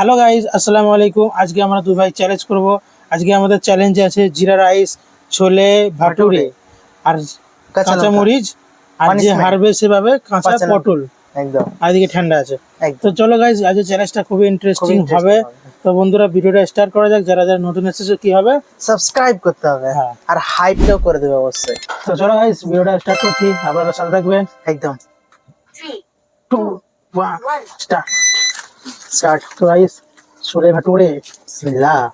Hello guys আসসালামু আলাইকুম। আজকে আমরা দুই ভাই চ্যালেঞ্জ করব। আজকে আমাদের চ্যালেঞ্জ আছে জিরা রাইস ছোলে ভাটুরে আর কাঁচা মরিচ আর যে হারবে সেভাবে কাঁচা পটল। একদম। আর এদিকে ঠান্ডা আছে। তো চলো গাইজ আজকে চ্যালেঞ্জটা খুবই ইন্টারেস্টিং হবে। তো বন্ধুরা ভিডিওটা স্টার্ট করা যাক। যারা যারা নতুন এসেছে কি হবে? সাবস্ক্রাইব করতে হবে। হ্যাঁ। আর হাইপটাও করে দেবে অবশ্যই। তো চলো গাইজ ভিডিওটা স্টার্ট করছি। আপনারা সাথে থাকবেন। একদম। स्टार्ट तो आइए छोले भटूरे बिस्मिल्लाह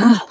Ah,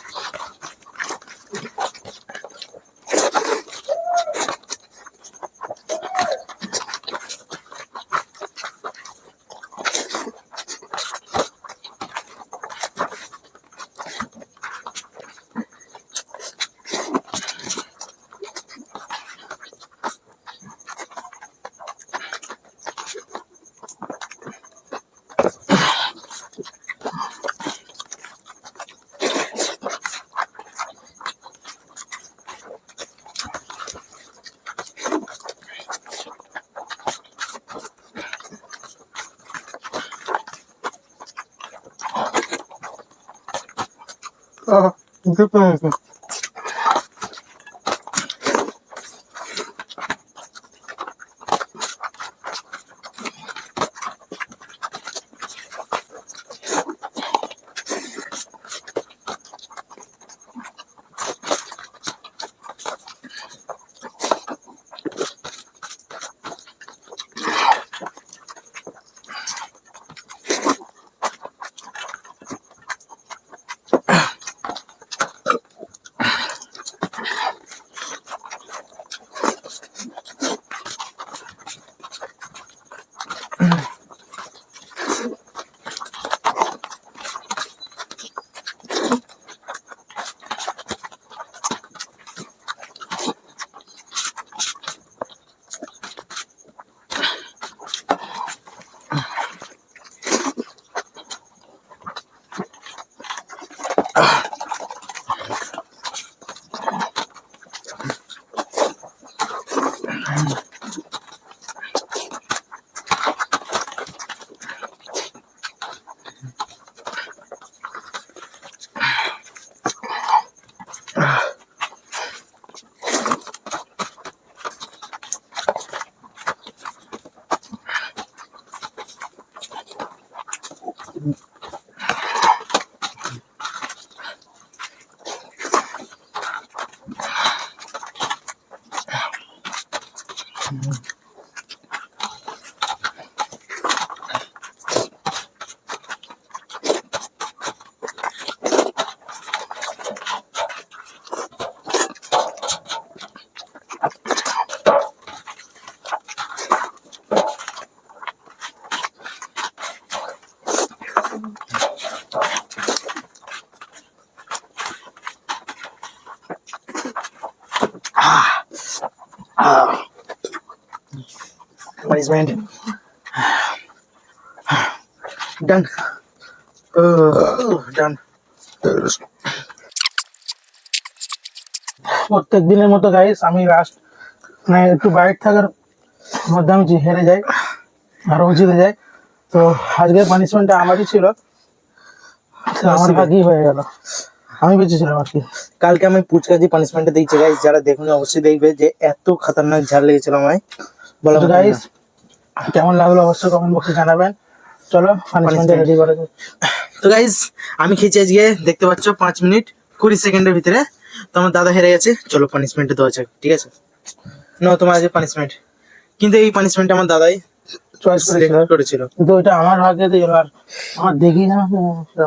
아, 급해서. Ah. Uh. ভাটুরে বিসমিল্লাহ পানিশমেন্ট ডান ডান প্রত্যেক দিনের মতো গাইস আমি লাস্ট মানে একটু বাইরে থাকার মধ্যে আমি যে হেরে যাই আরো জিতে যাই তো আজকের পানিশমেন্টটা আমারই ছিল তো আমার ভাগই হয়ে গেল আমি বেঁচেছিলাম আর কি কালকে আমি পুচকা দিয়ে পানিশমেন্টটা দিয়েছি গাইস যারা দেখুন অবশ্যই দেখবে যে এত খতরনাক ঝাল লেগেছিল আমায় বলো তো গাইস কেমন লাগল অবশ্যই কমেন্ট বক্সে জানাবেন। চলো পানিশমেন্ট রেডি করে তো গাইস আমি খেয়েছি আজকে দেখতে পাচ্ছ পাঁচ মিনিট কুড়ি সেকেন্ডের ভিতরে। তো আমার দাদা হেরে গেছে। চলো পানিশমেন্ট দেওয়া যাক ঠিক আছে? নাও তোমার আজকে পানিশমেন্ট কিন্তু এই পানিশমেন্ট আমার দাদাই চয়েস করেছিল। করেছিল। কিন্তু ওইটা আমার ভাগ্যে আর আমার দেখি না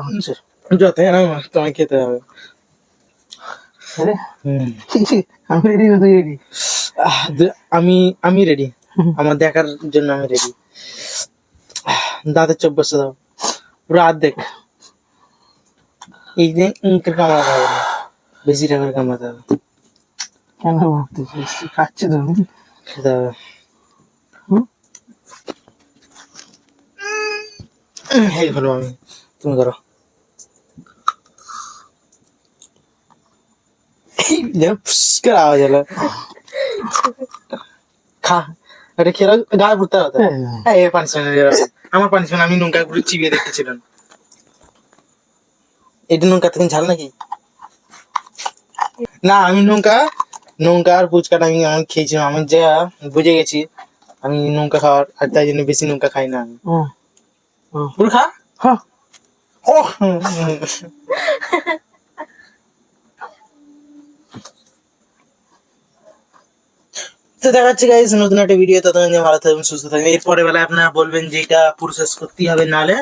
হচ্ছে। যতই না তোমায় খেতে হবে। আমি রেডি না তুই রেডি আমি আমি রেডি আমার দেখার জন্য আমি রেডি দাঁতের চোখ বসে দাও পুরো অর্ধেক এই যে ইঙ্কের কামড়াতে হবে না বেশি টাকার কামড়াতে হবে কেন ভাবতেছিস খাচ্ছি তো আমি। খেতে হবে হুম? এই হলো আমি তুমি করো যেন ফুস করে আওয়াজ হলো খা এটা খেয়ে গায়ে হবে। হ্যাঁ। হ্যাঁ এই পানিশমেন্ট আমার পানিশমেন্ট আমি নৌকা ঘুরে চিবিয়ে দেখতেছিলাম এটা নৌকা থেকে ঝাল নাকি? না আমি নৌকা নৌকা আর ফুচকাটা আমি আমি খেয়েছিলাম। আমি যা বুঝে গেছি আমি নৌকা খাওয়ার আর তাই জন্য বেশি নৌকা খাই না আমি। পুরো খা? হ্যাঁ। ও দেখাচ্ছি গাইজ নতুন একটা ভিডিও ততক্ষণ ভালো থাকবেন সুস্থ থাকবেন এরপরে বেলা আপনারা বলবেন যে এটা প্রসেস করতেই হবে, নাহলে